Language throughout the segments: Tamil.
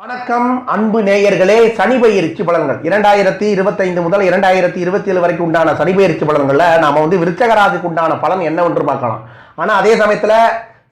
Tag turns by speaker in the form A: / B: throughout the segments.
A: வணக்கம் அன்பு நேயர்களே. சனி பயிற்சி பலன்கள். இரண்டாயிரத்தி இருபத்தைந்து முதல் இரண்டாயிரத்தி இருபத்தி ஏழு வரைக்கும் உண்டான சனி பயிற்சி பலன்களில் நாம் வந்து விருச்சகராஜுக்கு உண்டான பலன் என்னவென்று பார்க்கலாம். ஆனால் அதே சமயத்தில்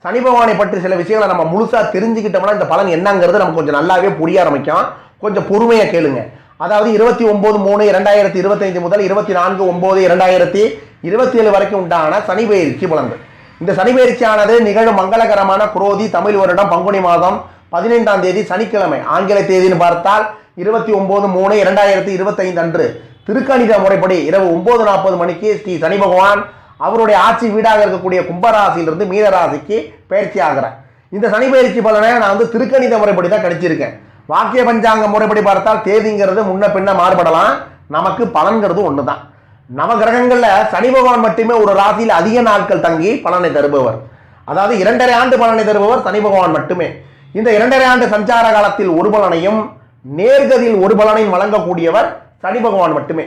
A: சனி பகவானை பற்றி சில விஷயங்களை நம்ம முழுசாக தெரிஞ்சுக்கிட்டோம்னா இந்த பலன் என்னங்கிறது நமக்கு கொஞ்சம் நல்லாவே புரிய ஆரம்பிக்கும். கொஞ்சம் பொறுமையாக கேளுங்க. அதாவது இருபத்தி ஒம்பது மூணு இரண்டாயிரத்தி இருபத்தைந்து முதல் இருபத்தி நான்கு ஒம்பது இரண்டாயிரத்தி இருபத்தி ஏழு வரைக்கும் உண்டான சனி பயிற்சி பலன்கள். இந்த சனி பயிற்சியானது நிகழும் மங்களகரமான குரோதி தமிழ் வருடம் பங்குனி மாதம் பதினைந்தாம் தேதி சனிக்கிழமை ஆங்கில தேதின்னு பார்த்தால் இருபத்தி ஒன்பது மூணு இரண்டாயிரத்தி இருபத்தைந்து அன்று. திருக்கணித முறைப்படி இரவு ஒன்பது நாற்பது மணிக்கு ஸ்ரீ சனி பகவான் அவருடைய ஆட்சி வீடாக இருக்கக்கூடிய கும்பராசியிலிருந்து மீனராசிக்கு பயிற்சி ஆகிறார். இந்த சனி பயிற்சி பலனை நான் வந்து திருக்கணித முறைப்படி தான் கணிச்சிருக்கேன். வாக்கிய பஞ்சாங்க முறைப்படி பார்த்தால் தேதிங்கிறது முன்ன பின்ன மாறுபடலாம். நமக்கு பலன்கிறது ஒன்று தான் நவ கிரகங்களில் சனி பகவான் மட்டுமே ஒரு ராசியில் அதிக நாட்கள் தங்கி பலனை தருபவர். அதாவது இரண்டரை ஆண்டு பலனை தருபவர் சனி பகவான் மட்டுமே. இந்த இரண்டரை ஆண்டு சஞ்சார காலத்தில் ஒரு பலனையும் நேர்கதியில் ஒரு பலனையும் வழங்கக்கூடியவர் சனி பகவான் மட்டுமே.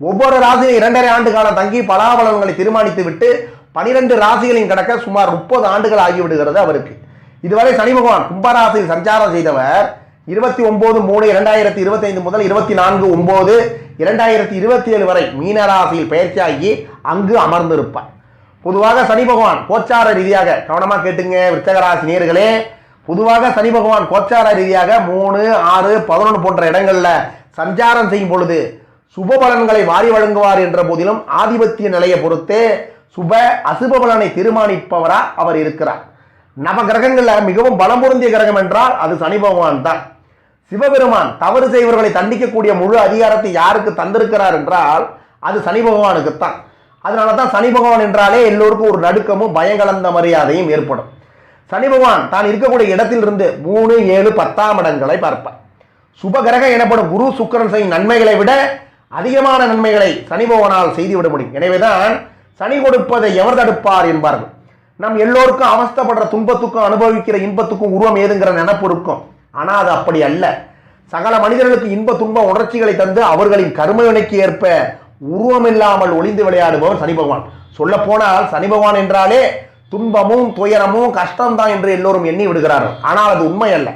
A: ஒவ்வொரு ராசியும் இரண்டரை ஆண்டு காலம் தங்கி பலாபலன்களை தீர்மானித்து விட்டு பனிரெண்டு ராசிகளின் கடக்க சுமார் முப்பது ஆண்டுகள் ஆகிவிடுகிறது அவருக்கு. இதுவரை சனி பகவான் கும்பராசியில் சஞ்சாரம் செய்தவர் இருபத்தி ஒன்பது மூணு இரண்டாயிரத்தி இருபத்தைந்து முதல் இருபத்தி நான்கு ஒன்பது இரண்டாயிரத்தி இருபத்தி ஏழு வரை மீனராசியில் பயிற்சியாகி அங்கு அமர்ந்திருப்பார். பொதுவாக சனி பகவான் கோச்சார ரீதியாக கவனமாக கேட்டுங்க விருச்சகராசி நேர்களே பொதுவாக சனி பகவான் கோச்சார ரீதியாக மூணு ஆறு பதினொன்று போன்ற இடங்களில் சஞ்சாரம் செய்யும் பொழுது சுப பலன்களை வாரி வழங்குவார் என்ற போதிலும் ஆதிபத்திய நிலையை பொறுத்தே சுப அசுப பலனை தீர்மானிப்பவரா அவர் இருக்கிறார். நவ கிரகங்களில் மிகவும் பலம் பொருந்திய கிரகம் என்றால் அது சனி பகவான் தான். சிவபெருமான் தவறு செய்வர்களை தண்டிக்கக்கூடிய முழு அதிகாரத்தை யாருக்கு தந்திருக்கிறார் என்றால் அது சனி பகவானுக்குத்தான். அதனால தான் சனி பகவான் என்றாலே எல்லோருக்கும் ஒரு நடுக்கமும் பயங்கலந்த மரியாதையும் ஏற்படும். சனி பகவான் தான் இருக்கக்கூடிய இடத்திலிருந்து மூணு ஏழு பத்தாம் இடங்களை பார்ப்பார். சுப கிரகம் எனப்படும் குரு சுக்கிரன் செய்யும் நன்மைகளை விட அதிகமான நன்மைகளை சனி பகவானால் செய்துவிட முடியும். எனவேதான் சனி கொடுப்பதை எவர் தடுப்பார் என்பார்கள். நம் எல்லோருக்கும் அவஸ்தைப்படுற துன்பத்துக்கும் அனுபவிக்கிற இன்பத்துக்கும் உருவம் ஏதுங்கிற நினப்பு இருக்கும். ஆனால் அது அப்படி அல்ல. சகல மனிதர்களுக்கு இன்ப துன்ப உணர்ச்சிகளை தந்து அவர்களின் கர்மவினைக்கு ஏற்ப உருவமில்லாமல் ஒளிந்து விளையாடுபவர் சனி பகவான். சொல்ல போனால் சனி பகவான் என்றாலே துன்பமும் துயரமும் கஷ்டம்தான் என்று எல்லோரும் எண்ணி விடுகிறார்கள். ஆனால் அது உண்மை அல்ல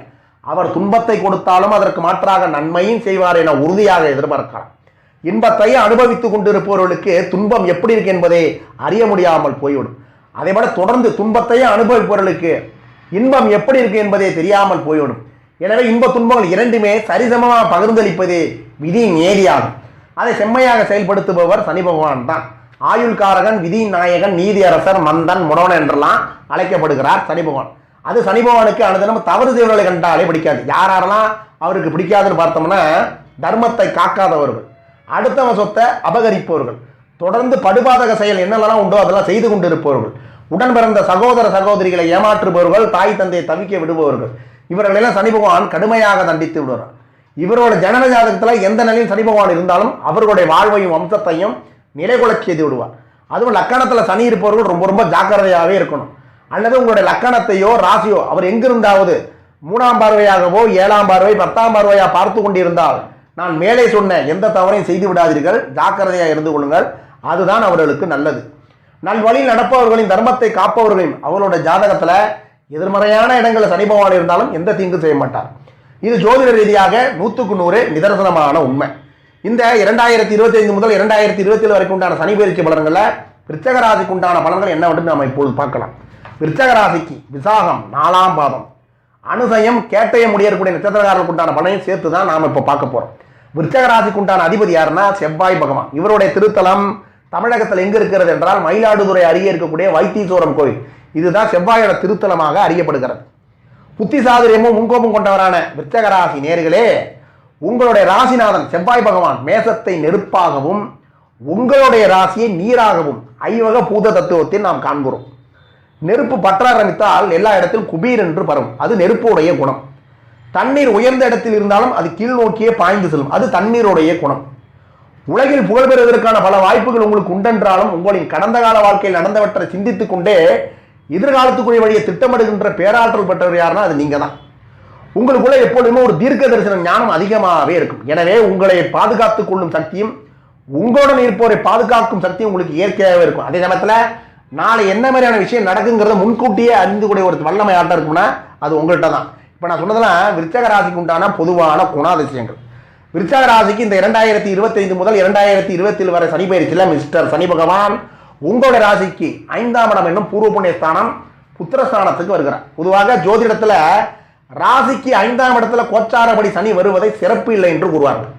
A: அவர் துன்பத்தை கொடுத்தாலும் அதற்கு மாற்றாக நன்மையும் செய்வார் என உறுதியாக எதிர்பார்க்கலாம். இன்பத்தை அனுபவித்துக் கொண்டிருப்பவர்களுக்கு துன்பம் எப்படி இருக்கு என்பதை அறிய முடியாமல் போய்விடும். அதேபோல தொடர்ந்து துன்பத்தையே அனுபவிப்பவர்களுக்கு இன்பம் எப்படி இருக்கு என்பதே தெரியாமல் போய்விடும். எனவே இன்ப துன்பங்கள் இரண்டுமே சரிசமமாக பகிர்ந்தளிப்பது விதி நேரியாகும். அதை செம்மையாக செயல்படுத்துபவர் சனி பகவான் தான். ஆயுள்காரகன் விதி நாயகன் நீதி அரசர் மந்தன் முடவன் என்றெல்லாம் அழைக்கப்படுகிறார் சனி பகவான் அது சனி பகவானுக்கு அனுதினம் தவறு செய்வர்களை கண்டாலே பிடிக்காது. யார் யாரெல்லாம் அவருக்கு பிடிக்காதுன்னு பார்த்தோம்னா தர்மத்தை காக்காதவர்கள் அடுத்தவன் சொத்தை அபகரிப்பவர்கள் தொடர்ந்து படுபாதக செயல் என்னெல்லாம் உண்டோ அதெல்லாம் செய்து கொண்டிருப்பவர்கள் உடன் பிறந்த சகோதர சகோதரிகளை ஏமாற்றுபவர்கள் தாய் தந்தையை தவிக்க விடுபவர்கள் இவர்களெல்லாம் சனி பகவான் கடுமையாக தண்டித்து விடுவார் இவரோட ஜனன ஜாதகத்தில் எந்த நிலையில் சனி பகவான் இருந்தாலும் அவர்களுடைய வாழ்வையும் வம்சத்தையும் நிலைகுலச் செய்து விடுவார் அதுவும் லக்கணத்தில் சனி இருப்பவர்கள் ரொம்ப ரொம்ப ஜாக்கிரதையாகவே இருக்கணும். அல்லது உங்களுடைய லக்கணத்தையோ ராசியோ அவர் எங்கிருந்தாவது மூணாம் பார்வையாகவோ ஏழாம் பார்வை பத்தாம் பார்வையாக பார்த்து கொண்டிருந்தால் நான் மேலே சொன்ன எந்த தவறையும் செய்து விடாதீர்கள். ஜாக்கிரதையாக இருந்து கொள்ளுங்கள். அதுதான் அவர்களுக்கு நல்லது. நல்வழி நடப்பவர்களின் தர்மத்தை காப்பவர்களையும் அவர்களோட ஜாதகத்தில் எதிர்மறையான இடங்களில் சனி பகவான் இருந்தாலும் எந்த தீங்கு செய்ய மாட்டார். இது ஜோதிட ரீதியாக நூற்றுக்கு நூறு நிதர்சனமான உண்மை. இந்த இரண்டாயிரத்தி இருபத்தி ஐந்து முதல் இரண்டாயிரத்தி இருபத்தி ஏழு வரைக்கும் உண்டான சனி பயிற்சி பலன்களில் விருச்சகராசிக்கு உண்டான பலன்கள் என்னவென்று நாம் இப்போது பார்க்கலாம். விற்சகராசிக்கு விசாகம் நாலாம் பாதம். அனுசயம் கேட்டயம் முடியக்கூடிய நட்சத்திரக்காரர்களுக்கு உண்டான பலனையும் சேர்த்து தான் நாம் இப்போ பார்க்க போகிறோம் விற்சகராசிக்கு உண்டான அதிபதி யாருன்னா செவ்வாய் பகவான். இவருடைய திருத்தலம் தமிழகத்தில் எங்கே இருக்கிறது என்றால் மயிலாடுதுறை அருகே இருக்கக்கூடிய வைத்தீஸ்வரம் கோயில் இதுதான் செவ்வாயோட திருத்தலமாக அறியப்படுகிறது. புத்தி சாதுரியமும் முன்கோபம் கொண்டவரான விருச்சக நேர்களே உங்களுடைய ராசிநாதன் செவ்வாய் பகவான் மேசத்தை நெருப்பாகவும் உங்களுடைய ராசியை நீராகவும் ஐவக பூத தத்துவத்தில் நாம் காண்கிறோம். நெருப்பு பற்ற ஆரம்பித்தால் எல்லா இடத்திலும் குபீர் என்று பரவும். அது நெருப்புடைய குணம். தண்ணீர் உயர்ந்த இடத்தில் இருந்தாலும் அது கீழ் நோக்கியே பாய்ந்து செல்லும். அது தண்ணீருடைய குணம். உலகில் புகழ் பெறுவதற்கான பல வாய்ப்புகள் உங்களுக்கு உண்டென்றாலும் உங்களின் கடந்த கால வாழ்க்கையில் நடந்தவற்றை சிந்தித்துக் கொண்டே எதிர்காலத்துக்குரிய வழியை திட்டமிடுகின்ற பேராற்றல் பெற்றவர் யாருன்னா அது நீங்க தான் உங்களுக்குள்ள எப்பொழுதுமே ஒரு தீர்க்க தரிசனம் ஞானம் அதிகமாகவே இருக்கும். எனவே உங்களை பாதுகாத்துக் கொள்ளும் சக்தியும் உங்களுடன் இருப்போரை பாதுகாக்கும் சக்தியும் உங்களுக்கு இயற்கையாகவே இருக்கும். அதே சமயத்தில் நாளை என்ன மாதிரியான விஷயம் நடக்குங்கிறத முன்கூட்டியே அறிந்து கூடிய ஒரு வல்லமை ஆட்டம் இருக்கும்னா அது உங்கள்கிட்ட தான் இப்போ நான் சொன்னதெல்லாம் விருச்சக ராசிக்கு உண்டான பொதுவான குணாதிசயங்கள். விருச்சக ராசிக்கு இந்த இரண்டாயிரத்தி இருபத்தைந்து முதல் இரண்டாயிரத்தி இருபத்தில் வரை சனி பயிற்சியில் மிஸ்டர் சனி பகவான் உங்களுடைய ராசிக்கு ஐந்தாம் இடம் என்னும் பூர்வ புண்ணிய ஸ்தானம் புத்திரஸ்தானத்துக்கு வருகிறார். பொதுவாக ஜோதிடத்தில் ராசிக்கு ஐந்தாம் இடத்துல கோச்சாரப்படி சனி வருவதை சிறப்பு இல்லை என்று கூறுவார்கள்.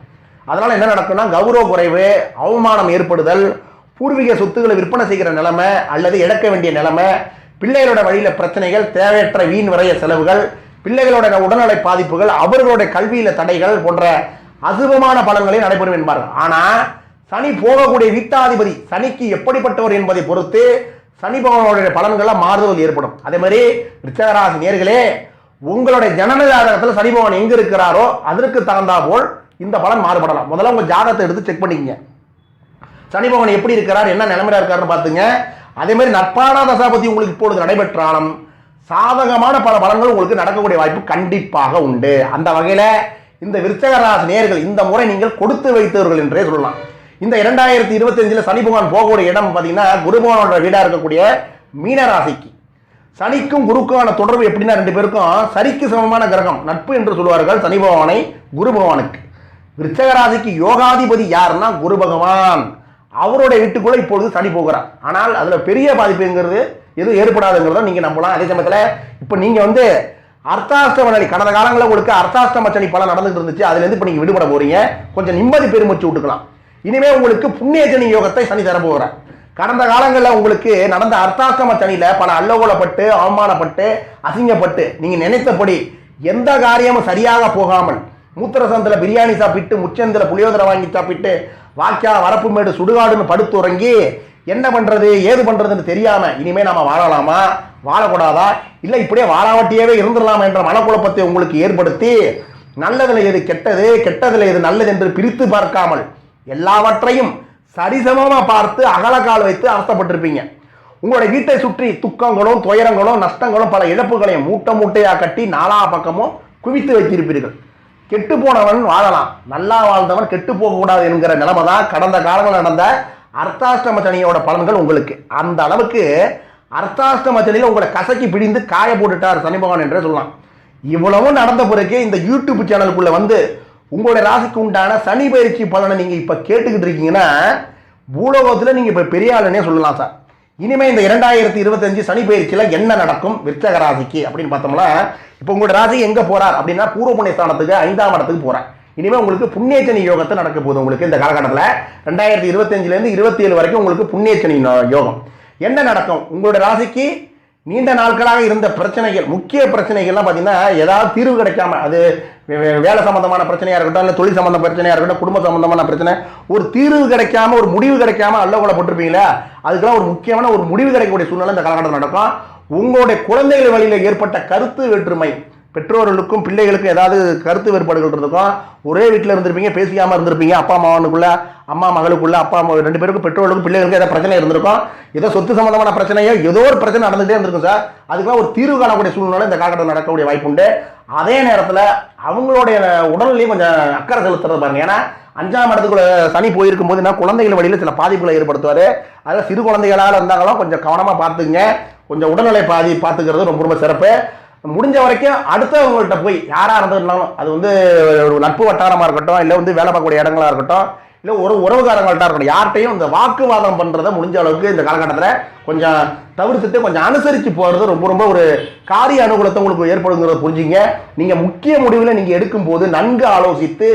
A: அதனால் என்ன நடக்கும்னா கௌரவ குறைவு அவமானம் ஏற்படுதல் பூர்வீக சொத்துக்களை விற்பனை செய்கிற நிலைமை அல்லது இழக்க வேண்டிய நிலைமை பிள்ளைகளோட வழியில் பிரச்சனைகள் தேவையற்ற வீண் வரைய செலவுகள் பிள்ளைகளோட உடல்நலை பாதிப்புகள் அவர்களுடைய கல்வியில் தடைகள் போன்ற அசுபமான பலன்களே நடைபெறும் என்பார்கள். ஆனால் சனி போகக்கூடிய வீட்டாதிபதி சனிக்கு எப்படிப்பட்டவர் என்பதை பொறுத்து சனி பகவானுடைய பலன்கள்ல மாறுதல் ஏற்படும். அதே மாதிரி ரிச்சகராசி நேர்களே உங்களுடைய ஜனன ஜாதகத்தில் சனி பகவான் எங்க இருக்கிறாரோ அதற்கு தகுந்தா போல் இந்த பலன் மாறுபடலாம். முதல்ல உங்க ஜாதகத்தை எடுத்து செக் பண்ணிக்கங்க. சனி பகவான் எப்படி இருக்கிறார் என்ன நிலைமையா இருக்காருன்னு பார்த்துங்க. அதே மாதிரி நட்பான தசாபதி உங்களுக்கு இப்பொழுது நடைபெற்றாலும் சாதகமான பல பலன்கள் உங்களுக்கு நடக்கக்கூடிய வாய்ப்பு கண்டிப்பாக உண்டு. அந்த வகையில இந்த விருச்சகராசி நேர்கள் இந்த முறை நீங்கள் கொடுத்து வைத்தவர்கள் என்றே சொல்லலாம். இந்த இரண்டாயிரத்தி இருபத்தஞ்சில் சனி பகவான் போகக்கூடிய இடம் பார்த்தீங்கன்னா குருபவனோட வீடாக இருக்கக்கூடிய மீனராசிக்கு. சனிக்கும் குருக்கான தொடர்பு எப்படின்னா ரெண்டு பேருக்கும் சரிக்கு சமமான கிரகம் நட்பு என்று சொல்வார்கள் சனி பகவானை குரு பகவானுக்கு. விருச்சகராசிக்கு யோகாதிபதி யாருன்னா குரு பகவான். அவருடைய வீட்டுக்குள்ள இப்பொழுது சனி போகிறார். ஆனால் அதுல பெரிய பாதிப்புங்கிறது எதுவும் ஏற்படாதுங்கிறத நீங்க நம்பலாம். அதே சமயத்தில் இப்போ நீங்க வந்து அர்த்தாஷ்டம நிலை கடந்த காலங்களில் உங்களுக்கு அர்த்தாஷ்டம சனி பலம் நடந்துட்டு இருந்துச்சு. அதுல இருந்து இப்போ நீங்க விடுபட போறீங்க. கொஞ்சம் நிம்மதி பெருமூச்சு விட்டுக்கலாம். இனிமே உங்களுக்கு புண்ணிய சனி யோகத்தை சனி தர போகிறார் கடந்த காலங்களில் உங்களுக்கு நடந்த அர்த்தாஷ்டம சனியில பல அல்லகோலப்பட்டு அவமானப்பட்டு அசிங்கப்பட்டு நீங்கள் நினைத்தபடி எந்த காரியமும் சரியாக போகாமல் மூத்திரசந்தில் பிரியாணி சாப்பிட்டு முச்சந்தில் புளியோதரை வாங்கி சாப்பிட்டு வாக்கியா வரப்பு மேடு சுடுகாடுன்னு படுத்துறங்கி என்ன பண்ணுறது ஏது பண்ணுறதுன்னு தெரியாமல் இனிமேல் நாம வாழலாமா? வாழக்கூடாதா? இல்லை இப்படியே வாழாவட்டியவே இருந்துடலாமா என்ற மனக்குழப்பத்தை உங்களுக்கு ஏற்படுத்தி நல்லதில் எது கெட்டது கெட்டதில் எது நல்லது என்று பிரித்து பார்க்காமல் எல்லாவற்றையும் சரிசமமாக பார்த்து அகலக்கால் வைத்து அவஸ்தப்பட்டிருப்பீங்க உங்களோட வீட்டை சுற்றி துக்கங்களும் துயரங்களும் நஷ்டங்களும் பல இழப்புகளையும் மூட்டை மூட்டையாக கட்டி நாலா பக்கமும் குவித்து வைத்திருப்பீர்கள். கெட்டு போனவன் வாழலாம். நல்லா வாழ்ந்தவன் கெட்டு போகக்கூடாது என்கிற நிலைமை தான் கடந்த காலங்கள் நடந்த அர்த்தாஷ்டம சனியோட பலன்கள் உங்களுக்கு. அந்த அளவுக்கு அர்த்தாஷ்டம சனியில் உங்களை கசக்கி பிடிந்து காய போட்டுட்டார் சனி பகவான் என்றே சொல்லலாம். இவ்வளவும் நடந்த பிறகு இந்த யூடியூப் சேனலுக்குள்ளே வந்து உங்களுடைய ராசிக்கு உண்டான சனி பயிற்சி பலனை நீங்கள் இப்போ கேட்டுக்கிட்டு இருக்கீங்கன்னா பூலோகத்தில் நீங்கள் இப்போ பெரிய ஆளுனே சொல்லலாம் சார். இனிமேல் இந்த இரண்டாயிரத்தி இருபத்தஞ்சு சனி பயிற்சியில் என்ன நடக்கும்? விற்சக ராசிக்கு அப்படின்னு பார்த்தோம்னா இப்போ உங்களோட ராசி எங்கே போகிறார் அப்படின்னா பூர்வ புண்ணிய ஸ்தானத்துக்கு ஐந்தாம் இடத்துக்கு போகிறேன் இனிமேல் உங்களுக்கு புண்ணியச்சனி யோகத்தை நடக்க போகுது உங்களுக்கு இந்த காலகட்டத்தில். ரெண்டாயிரத்தி இருபத்தஞ்சிலேருந்து இருபத்தி ஏழு வரைக்கும் உங்களுக்கு புண்ணியச்சனி யோகம். என்ன நடக்கும்? உங்களோட ராசிக்கு நீண்ட நாட்களாக இருந்த பிரச்சனைகள் முக்கிய பிரச்சனைகள்லாம் பார்த்தீங்கன்னா ஏதாவது தீர்வு கிடைக்காம அது வே- வேலை சம்பந்தமான பிரச்சனையாக இருக்கட்டும் இல்லை தொழில் சம்பந்த பிரச்சனையாக இருக்கட்டும் குடும்ப சம்பந்தமான பிரச்சனை ஒரு தீர்வு கிடைக்காம ஒரு முடிவு கிடைக்காம அல்ல போட்டிருப்பீங்களே? அதுக்கெல்லாம் ஒரு முக்கியமான ஒரு முடிவு கிடைக்கக்கூடிய சூழ்நிலை இந்த காலகட்டத்தில் நடக்கும். உங்களுடைய குழந்தைகள் வழியில் ஏற்பட்ட கருத்து வேற்றுமை பெற்றோர்களுக்கும் பிள்ளைகளுக்கும் ஏதாவது கருத்து வேறுபாடுகள் இருந்திருக்கும் ஒரே வீட்டில் இருந்திருப்பீங்க பேசிக்காமல் இருந்திருப்பீங்க அப்பா அம்மாவனுக்குள்ள அம்மா மகளுக்குள்ள அப்பா அம்மா ரெண்டு பேருக்கும் பெற்றோர்களுக்கும் பிள்ளைகளுக்கும் ஏதாவது பிரச்சனை இருந்திருக்கும் ஏதோ சொத்து சம்மந்தமான பிரச்சனையோ ஏதோ ஒரு பிரச்சனை நடந்துகிட்டே இருந்திருக்கும் சார். அதுக்கெல்லாம் ஒரு தீர்வு காணக்கூடிய சூழ்நிலை இந்த காலகட்டத்தில் நடக்கக்கூடிய வாய்ப்பு உண்டு. அதே நேரத்தில் அவங்களுடைய உடல்லையும் கொஞ்சம் அக்கறை செலுத்துறது பாருங்க. ஏன்னா அஞ்சாம் இடத்துக்குள்ள சனி போயிருக்கும் போது என்ன குழந்தைகள் வழியில் சில பாதிப்புகளை ஏற்படுத்துவார். அதில் சிறு குழந்தைகளால் இருந்தாங்களோ கொஞ்சம் கவனமாக பார்த்துங்க கொஞ்சம் உடல்நிலை பாதி பார்த்துக்கிறது ரொம்ப ரொம்ப சிறப்பு. முடிஞ்ச வரைக்கும் அடுத்தவங்கள்ட்ட போய் யாராக இருந்திருந்தாலும் அது வந்து ஒரு நட்பு வட்டாரமாக இருக்கட்டும் இல்லை வந்து வேலை பார்க்கக்கூடிய இடங்களா இருக்கட்டும் இல்லை ஒரு உறவுகாரங்கள்ட்ட இருக்கட்டும் யார்கிட்டையும் இந்த வாக்குவாதம் பண்ணுறதை முடிஞ்ச அளவுக்கு இந்த காலகட்டத்தில் கொஞ்சம் தவிர்த்துட்டு கொஞ்சம் அனுசரித்து போகிறது ரொம்ப ரொம்ப ஒரு காரிய அனுகூலத்தை உங்களுக்கு ஏற்படுங்கிறத புரிஞ்சுங்க. நீங்கள் முக்கிய முடிவில் நீங்கள் எடுக்கும்போது நன்கு ஆலோசித்து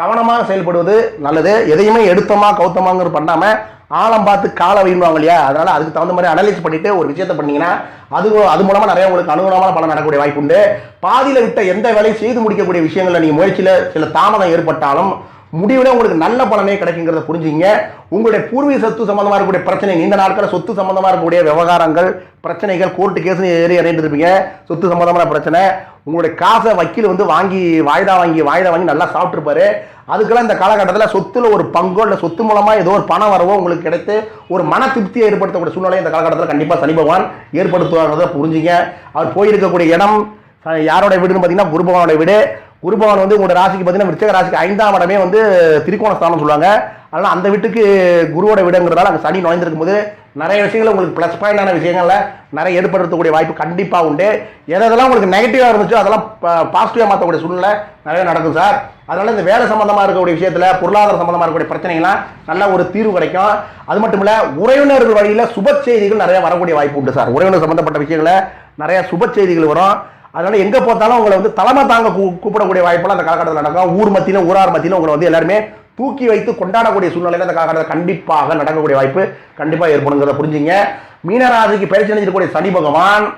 A: கவனமாக செயல்படுவது நல்லது. எதையுமே எடுத்தோமா கௌத்தமாங்கிறது பண்ணாமல் ஆழம் பார்த்து காலை வைன்வாங்க இல்லையா? அதனால அதுக்கு தகுந்த மாதிரி அனலைஸ் பண்ணிட்டு ஒரு விஷயத்தை பண்ணீங்கன்னா அது அது மூலமா நிறைய உங்களுக்கு அனுகூலமான பலன் நடக்கக்கூடிய வாய்ப்பு உண்டு. பாதியில் விட்ட எந்த வேலையும் செய்து முடிக்கக்கூடிய விஷயங்களில் நீங்கள் முயற்சியில் சில தாமதம் ஏற்பட்டாலும் முடிவில் உங்களுக்கு நல்ல பலனே கிடைக்குங்கிறத புரிஞ்சுங்க உங்களுடைய பூர்வீக சொத்து சம்மந்தமாக இருக்கக்கூடிய பிரச்சனை நீண்ட நாட்களில் சொத்து சம்மந்தமாக இருக்கக்கூடிய விவகாரங்கள் பிரச்சனைகள் கோர்ட்டு கேஸ் ஏறி இறைந்து இருப்பீங்க. சொத்து சம்மந்தமான பிரச்சனை. உங்களுடைய காசை வக்கீல் வந்து வாங்கி வாய்தா வாங்கி வாய்தா வாங்கி நல்லா சாப்பிட்ருப்பாரு அதுக்கெல்லாம் இந்த காலகட்டத்தில் சொத்துல ஒரு பங்கோ இல்லை சொத்து மூலமாக ஏதோ ஒரு பணம் வரவோ உங்களுக்கு கிடைத்து ஒரு மன திருப்தியை ஏற்படுத்தக்கூடிய சூழ்நிலை இந்த காலகட்டத்தில் கண்டிப்பாக சனி பகவான் ஏற்படுத்துவாங்கிறத புரிஞ்சுங்க அவர் போயிருக்கக்கூடிய இடம் யாரோட வீடுன்னு பார்த்தீங்கன்னா குருபகவானோட வீடு. குருபவன் வந்து உங்களோட ராசிக்கு பார்த்தீங்கன்னா விருச்சக ராசிக்கு ஐந்தாம் இடமே வந்து திரிகோண ஸ்தானம் சொல்லுவாங்க. அதனால் அந்த வீட்டுக்கு குருவோட வீடுங்கிறதால அங்கே சனி நுழைந்திருக்கும் போது நிறைய விஷயங்கள் உங்களுக்கு ப்ளஸ் பாயிண்டான விஷயங்களில் நிறைய ஏற்படுத்தக்கூடிய வாய்ப்பு கண்டிப்பாக உண்டு. எதெல்லாம் உங்களுக்கு நெகட்டிவாக இருந்துச்சோ அதெல்லாம் பாசிட்டிவாக மாற்றக்கூடிய சூழ்நிலை நிறைய நடக்கும் சார். அதனால் இந்த வேலை சம்மந்தமாக இருக்கக்கூடிய விஷயத்தில் பொருளாதார சம்மந்தமாக இருக்கக்கூடிய பிரச்சனைகள்லாம் நல்ல ஒரு தீர்வு கிடைக்கும். அது மட்டும் இல்லை உறவினர்கள் வழியில் சுப செய்திகள் நிறைய வரக்கூடிய வாய்ப்பு உண்டு சார். உறவினர் சம்பந்தப்பட்ட விஷயங்களை நிறைய சுப செய்திகள் வரும். அதனால எங்க பார்த்தாலும் உங்களை வந்து தலைமை தாங்க கூ- கூப்பிடக்கூடிய வாய்ப்பெல்லாம் அந்த காலகட்டத்தில் நடக்கும். ஊர் மத்தியிலும் ஊரார் மத்தியிலும் உங்களை வந்து எல்லாருமே தூக்கி வைத்து கொண்டாடக்கூடிய சூழ்நிலையில் அந்த காலகட்டத்தில் கண்டிப்பாக நடக்கக்கூடிய வாய்ப்பு கண்டிப்பாக ஏற்படுங்கிறத புரிஞ்சுங்க. மீனராசிக்கு பயிற்சி அடைஞ்சிருக்கக்கூடிய சனி பகவான்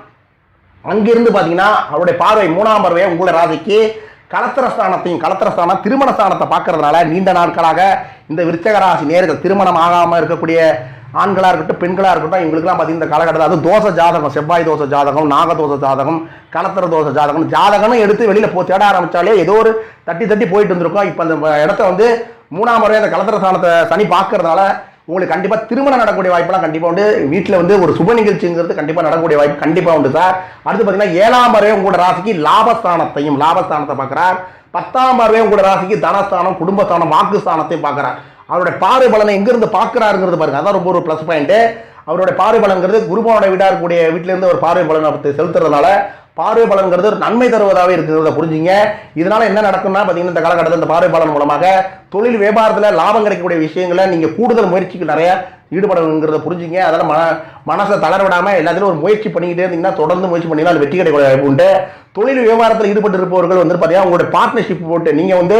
A: அங்கிருந்து பார்த்தீங்கன்னா அவருடைய பார்வை மூணாம் பார்வையை உங்களோட ராசிக்கு. கலத்திரஸ்தானத்தையும் கலத்திரஸ்தானம் திருமண ஸ்தானத்தை பார்க்கறதுனால நீண்ட நாட்களாக இந்த விருச்சகராசி நேர்கள் திருமணம் ஆகாமல் இருக்கக்கூடிய ஆண்களாக இருக்கட்டும் பெண்களாக இருக்கட்டும் இவங்களுக்குலாம் பார்த்தீங்கன்னா இந்த காலகட்டத்தில் அது தோசை ஜாதகம் செவ்வாய் தோசை ஜாதகம் நாக தோசை ஜாதகம் கலத்திர தோசை ஜாதகம் ஜாதகம்னு எடுத்து வெளியில் போ தேட ஆரம்பித்தாலே ஏதோ ஒரு தட்டி தட்டி போயிட்டு வந்திருக்கோம் இப்போ அந்த இடத்த வந்து மூணாம் முறை அந்த கலத்திர ஸ்தானத்தை சனி பார்க்கறதுனால உங்களுக்கு கண்டிப்பாக திருமணம் நடக்கக்கூடிய வாய்ப்பெல்லாம் கண்டிப்பாக உண்டு. வீட்டில் வந்து ஒரு சுப நிகழ்ச்சிங்கிறது கண்டிப்பாக நடக்கக்கூடிய வாய்ப்பு கண்டிப்பாக உண்டு சார். அடுத்து பார்த்தீங்கன்னா ஏழாம் பறவை உங்களோட ராசிக்கு லாபஸ்தானத்தையும் லாபஸ்தானத்தை பார்க்குறார். பத்தாம் பறவை உங்களோட ராசிக்கு தனஸ்தானம் குடும்பஸ்தானம் வாக்குஸ்தானத்தையும் பார்க்குறார். அவருடைய பாறை பலனை எங்கிருந்து பார்க்குறாருங்கிறது பாருங்க. அதான் ரொம்ப ஒரு ப்ளஸ் பாயிண்ட்டு அவருடைய பார்வை பலன்கிறது குருபவனோட வீடாக இருக்கக்கூடிய வீட்டிலேருந்து ஒரு பார்வை பலனை செலுத்துறதுனால பார்வை பலன்கிறது ஒரு நன்மை தருவதாகவே இருக்கிறத புரிஞ்சுங்க. இதனால என்ன நடக்கும்னா பார்த்தீங்கன்னா இந்த காலகட்டத்தில் இந்த பார்வை பலன் மூலமாக தொழில் வியாபாரத்தில் லாபம் கிடைக்கக்கூடிய விஷயங்களை நீங்கள் கூடுதல் முயற்சிக்கு நிறைய ஈடுபடணுங்கிறத புரிஞ்சுங்க. அதனால் மன மனசை தளரவிடாமல் எல்லாத்திலும் ஒரு முயற்சி பண்ணிக்கிட்டே இருந்தீங்கன்னா தொடர்ந்து முயற்சி பண்ணிங்கன்னா அது வெற்றி கிடைக்கக்கூடிய வாய்ப்பு உண்டு. தொழில் வியாபாரத்தில் ஈடுபட்டு இருப்பவர்கள் வந்து பார்த்தீங்கன்னா உங்களுடைய பார்ட்னர்ஷிப் போட்டு நீங்கள் வந்து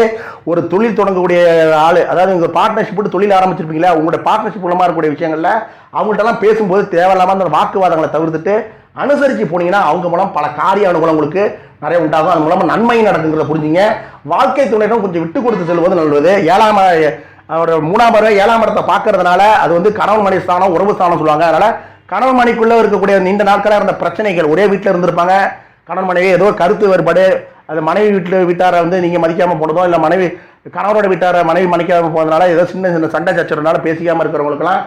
A: ஒரு தொழில் தொடங்கக்கூடிய ஆள் அதாவது உங்கள் பார்ட்னர்ஷிப் போட்டு தொழில் ஆரம்பிச்சிருப்பீங்களா? உங்களுடைய பார்ட்னர்ஷிப் மூலமாக இருக்கக்கூடிய விஷயங்களில் அவங்கள்ட்டலாம் பேசும்போது தேவையில்லாமல் அந்த வாக்குவாதங்களை தவிர்த்துட்டு அனுசரித்து போனீங்கன்னா அவங்க மூலம் பல காரிய அனுகூலம் உங்களுக்கு நிறைய உண்டாகும். அது மூலமாக நன்மை நடக்குங்கிறத புரிஞ்சுங்க. வாழ்க்கை துணையிடம் கொஞ்சம் விட்டு கொடுத்து செல்வது நல்லது. ஏழாம் அவரோட மூணாம் பறவை ஏழாம் இடத்தை பார்க்கறதுனால அது வந்து கணவன் மணி ஸ்தானம் உறவு ஸ்தானம் சொல்லுவாங்க. அதனால் கணவன் மணிக்குள்ளே இருக்கக்கூடிய நீண்ட நாட்களாக இருந்த பிரச்சனைகள் ஒரே வீட்டில் இருந்திருப்பாங்க. கணவன் மனைவி ஏதோ கருத்து வேறுபாடு அது மனைவி வீட்டில் வீட்டாரை வந்து நீங்கள் மதிக்காமல் போனதோ இல்லை மனைவி கணவரோட வீட்டாரை மனைவி மதிக்காமல் போனதுனால ஏதோ சின்ன சின்ன சண்டை சச்சரவுனால பேசிக்காமல் இருக்கிறவங்களுக்குலாம்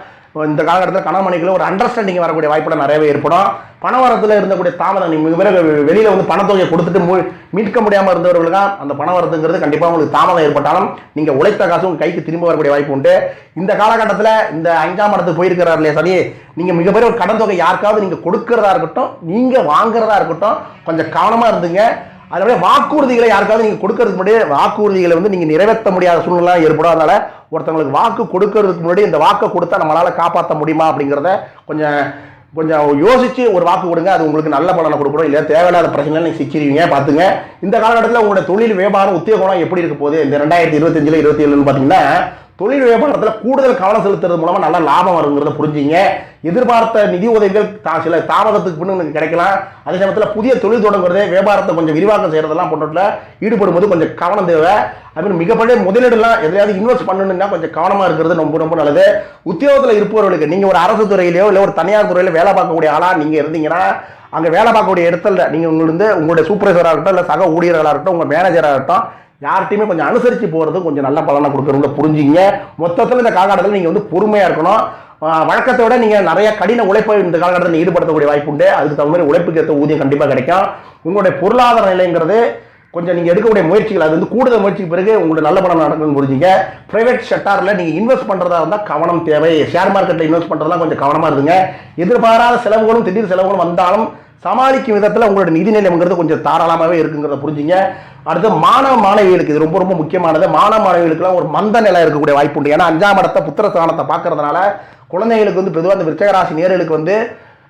A: இந்த காலகட்டத்தில் கணவன் ஒரு அண்டர்ஸ்டாண்டிங் வரக்கூடிய வாய்ப்புகள் நிறையவே ஏற்படும். பண வரத்தில் இருந்தக்கூடிய தாமதம் நீங்கள் மிக வெளியில் வந்து பணத்தொகையை கொடுத்துட்டு மூ மீட்க முடியாமல் இருந்தவர்களுக்கு அந்த பண வரத்துங்கிறது கண்டிப்பாக உங்களுக்கு தாமதம் ஏற்பட்டாலும் நீங்கள் உழைத்த காசு உங்கள் கைக்கு திரும்ப வரக்கூடிய வாய்ப்பு உண்டு. இந்த காலகட்டத்தில் இந்த அஞ்சாம் இடத்துக்கு போயிருக்கிறார் இல்லையா சரி நீங்கள் மிகப்பெரிய ஒரு கடன் தொகை யாருக்காவது நீங்கள் கொடுக்கறதா இருக்கட்டும் நீங்கள் வாங்குறதா இருக்கட்டும் கொஞ்சம் கவனமாக இருந்துங்க. அதனால வாக்குறுதிகளை யாருக்காவது நீங்கள் கொடுக்கறதுக்கு முன்னாடி வாக்குறுதிகளை வந்து நீங்கள் நிறைவேற்ற முடியாத சூழ்நிலை ஏற்படும். அதனால் ஒருத்தவங்களுக்கு வாக்கு கொடுக்கறதுக்கு முன்னாடி இந்த வாக்கை கொடுத்தா நம்மளால் காப்பாற்ற முடியுமா அப்படிங்கிறத கொஞ்சம் கொஞ்சம் யோசிச்சு ஒரு வாக்கு கொடுங்க. அது உங்களுக்கு நல்ல பலனை கொடுக்கணும். இல்லை தேவையில்லாத பிரச்சனை நீங்கள் சிக்கிருவீங்க. பார்த்துங்க. இந்த காலகட்டத்தில் உங்களோட தொழில் வியாபாரம் உத்தியோகம் எப்படி இருக்க போகுது? இந்த ரெண்டாயிரத்தி இருபத்தஞ்சில் இருபத்தி ஏழுன்னு பார்த்தீங்கன்னா தொழில் வியாபாரத்தில் கூடுதல் கவனம் செலுத்துறது மூலமாக நல்ல லாபம் வருங்கிறத புரிஞ்சிங்க. எதிர்பார்த்த நிதி உதவிகள் தா- சில தாமதத்துக்கு பின்னு உங்களுக்கு கிடைக்கலாம். அதே சமயத்தில் புதிய தொழில் தொடங்குறது வியாபாரத்தை கொஞ்சம் விரிவாக்கம் செய்யறதெல்லாம் போன்றதுல ஈடுபடும்போது கொஞ்சம் கவனம் தேவை. அதுமாதிரி மிகப்பெரிய முதலீடுலாம் எதையாவது இன்வெஸ்ட் பண்ணணும்னா கொஞ்சம் கவனமாக இருக்கிறது ரொம்ப ரொம்ப நல்லது. உத்தியோகத்தில் இருப்பவர்களுக்கு நீங்கள் ஒரு அரசு துறையிலையோ இல்லை ஒரு தனியார் துறையில் வேலை பார்க்கக்கூடிய ஆளாக நீங்கள் இருந்தீங்கன்னா அங்கே வேலை பார்க்கக்கூடிய இடத்துல நீங்கள் உங்களுக்கு உங்களுடைய சூப்பர்வைசராக இருக்கட்டும் இல்லை சக ஊழியர்களாக இருக்கட்டும் உங்கள் மேனேஜராக இருக்கட்டும் யார்கிட்டையுமே கொஞ்சம் அனுசரித்து போகிறது கொஞ்சம் நல்ல பலனை கொடுக்குறவங்க புரிஞ்சுங்க மொத்தத்தில் இந்த காலகட்டத்தில் நீங்கள் வந்து பொறுமையாக இருக்கணும். வழக்கத்தை விட நீங்கள் நிறைய கடின உழைப்பை இந்த காலகட்டத்தில் ஈடுபடுத்தக்கூடிய வாய்ப்பு உண்டு. அதுக்கு தகுந்த மாதிரி உழைப்புக்கு ஏற்ற ஊதியம் கண்டிப்பாக கிடைக்கும். உங்களுடைய பொருளாதார நிலைங்கிறது கொஞ்சம் நீங்கள் எடுக்கக்கூடிய முயற்சிகள் அது வந்து கூடுதல் முயற்சிக்கு பிறகு உங்களுக்கு நல்ல பணம் நடக்கும்னு புரிஞ்சுங்க ப்ரைவேட் செக்டாரில் நீங்கள் இன்வெஸ்ட் பண்ணுறதா இருந்தால் கவனம் தேவை. ஷேர் மார்க்கெட்டில் இன்வெஸ்ட் பண்ணுறதுலாம் கொஞ்சம் கவனமாக இருந்துங்க. எதிர்பாராத செலவுகளும் திடீர் செலவுகளும் வந்தாலும் சமாளிக்கும் விதத்தில் உங்களோட நிதி நிலைமைங்கிறது கொஞ்சம் தாராளமாகவே இருக்குங்கிறத புரிஞ்சுங்க. அடுத்து மாணவ மாணவிகளுக்கு இது ரொம்ப ரொம்ப முக்கியமானது. மாணவ மாணவிகளுக்குலாம் ஒரு மந்த நிலை இருக்கக்கூடிய வாய்ப்பு உண்டு. ஏன்னா அஞ்சாம் இடத்த புத்திர ஸ்தானத்தை பார்க்கறதுனால குழந்தைகளுக்கு வந்து பொதுவாக இந்த விருச்சகராசி நேர்களுக்கு வந்து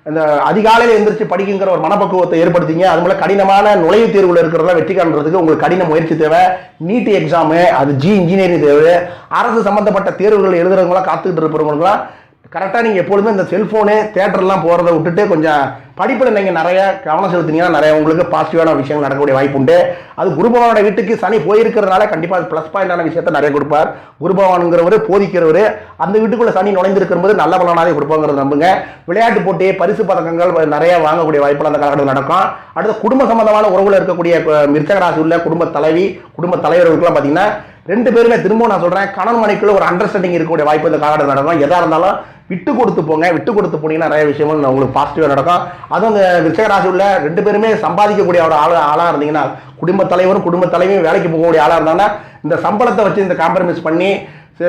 A: இந்த அதிகாலையில் எந்திரிச்சு படிக்குங்கிற ஒரு மனப்பக்குவத்தை ஏற்படுத்திங்க. அது மூலம் கடினமான நுழைவுத் தேர்வில் இருக்கிறதெல்லாம் வெற்றி காண்றதுக்கு உங்களுக்கு கடின முயற்சி தேவை. நீட் எக்ஸாமு அது ஜி இன்ஜினியரிங் தேவை. அரசு சம்பந்தப்பட்ட தேர்வுகள் எழுதுறவங்களாம் காத்துக்கிட்டு இருப்பவங்களாம் கரெக்டாக நீங்கள் எப்பொழுதுமே இந்த செல்ஃபோனு தேட்டர்லாம் போகிறத விட்டுட்டு கொஞ்சம் படிப்பில் நீங்கள் நிறைய கவனம் செலுத்தினீங்கன்னா நிறைய உங்களுக்கு பாசிட்டிவான விஷயங்கள் நடக்கக்கூடிய வாய்ப்பு உண்டு. அது குருபவானோட வீட்டுக்கு சனி போயிருக்கிறதுனால கண்டிப்பாக அது ப்ளஸ் பாயிண்டான விஷயத்தை நிறைய கொடுப்பார். குருபவானுங்கிறவர் போதிக்கிறவர் அந்த வீட்டுக்குள்ளே சனி நுழைந்திருக்கும்போது நல்ல பலனாகவே கொடுப்பாங்கிறது நம்புங்க. விளையாட்டு போட்டி பரிசு பதக்கங்கள் நிறைய வாங்கக்கூடிய வாய்ப்புகள் அந்த காலகட்டத்தில் நடக்கும். அடுத்த குடும்ப சம்பந்தமான உறவுல இருக்கக்கூடிய மிருச்சகராசி உள்ள குடும்ப தலைவி குடும்ப தலைவர்களுக்குலாம் பார்த்தீங்கன்னா ரெண்டு பேருமே திரும்ப நான் சொல்றேன் கணவன் மனைக்குள்ள ஒரு அண்டர்ஸ்டாண்டிங் இருக்கக்கூடிய வாய்ப்பு இந்த காலகட்டம் நடக்கும் எதா இருந்தாலும் விட்டு கொடுத்து போங்க. விட்டு கொடுத்து போனீங்கன்னா நிறைய விஷயங்கள் உங்களுக்கு பாசிட்டிவாக நடக்கும். அதுவும் இந்த விருச்சகராசி உள்ள ரெண்டு பேருமே சம்பாதிக்கக்கூடிய ஒரு ஆள் ஆளாக இருந்தீங்கன்னா குடும்ப தலைவரும் குடும்ப தலைவியும் வேலைக்கு போகக்கூடிய ஆளாக இருந்தாங்கன்னா இந்த சம்பளத்தை வச்சு இந்த காம்ப்ரமைஸ் பண்ணி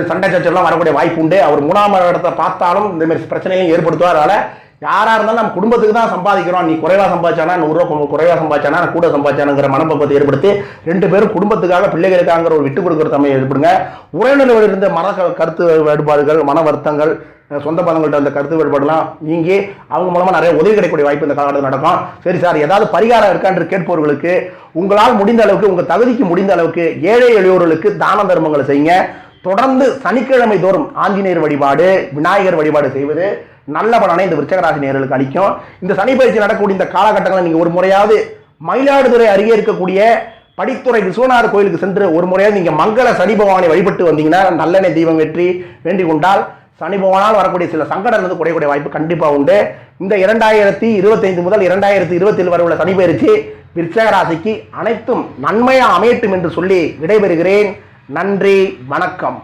A: சண்டை சச்சரவுலாம் வரக்கூடிய வாய்ப்பு உண்டு. அவர் மூணாம் இடத்தை பார்த்தாலும் இந்த மாதிரி பிரச்சனையும் ஏற்படுத்துவார். அதனால யாரா இருந்தாலும் நம்ம குடும்பத்துக்கு தான் சம்பாதிக்கிறோம். நீ குறைவா சம்பாதிச்சானா நூறுரூவா கு- குறைவா சம்பாதிச்சானா கூட சம்பாதிச்சானுங்கிற மனப்பக்கத்தை ஏற்படுத்தி ரெண்டு பேரும் குடும்பத்துக்காக பிள்ளைகளுக்காங்கிற ஒரு விட்டு கொடுக்குற தன்மையை ஏற்படுங்க. உறவினர்கள் இருந்த மன கருத்து வேறுபாடுகள் மன வருத்தங்கள் சொந்த பந்தங்கள்ட்ட அந்த கருத்து வேறுபாடுலாம் நீங்கி அவங்க மூலமாக நிறைய உதவி கிடைக்கக்கூடிய வாய்ப்பு இந்த காலகட்டத்தில் நடக்கும். சரி சார் ஏதாவது பரிகாரம் இருக்கான்னு கேட்பவர்களுக்கு உங்களால் முடிந்த அளவுக்கு உங்கள் தகுதிக்கு முடிந்த அளவுக்கு ஏழை எளியோர்களுக்கு தான தர்மங்களை செய்யுங்க. தொடர்ந்து சனிக்கிழமை தோறும் ஆஞ்சநேயர் வழிபாடு விநாயகர் வழிபாடு செய்வது நல்ல பலனை இந்த விருச்சகராசி நேர்களுக்கு அளிக்கும். இந்த சனி பயிற்சி நடக்கக்கூடிய இந்த காலகட்டங்களில் நீங்கள் ஒரு முறையாவது மயிலாடுதுறை அருகே இருக்கக்கூடிய படித்துறை விஸ்வநாதர் கோயிலுக்கு சென்று ஒரு முறையாவது நீங்கள் மங்கள சனி பகவானை வழிபட்டு வந்தீங்கன்னா நல்லெண்ணெய் தீபம் வெற்றி வேண்டிக் கொண்டால் சனி பகவானால் வரக்கூடிய சில சங்கடம் வந்து குறையக்கூடிய வாய்ப்பு கண்டிப்பாக உண்டு. இந்த இரண்டாயிரத்தி இருபத்தைந்து முதல் இரண்டாயிரத்தி இருபத்தி வரை உள்ள சனி பயிற்சி அனைத்தும் நன்மையாக அமையட்டும் என்று சொல்லி விடைபெறுகிறேன். நன்றி வணக்கம்.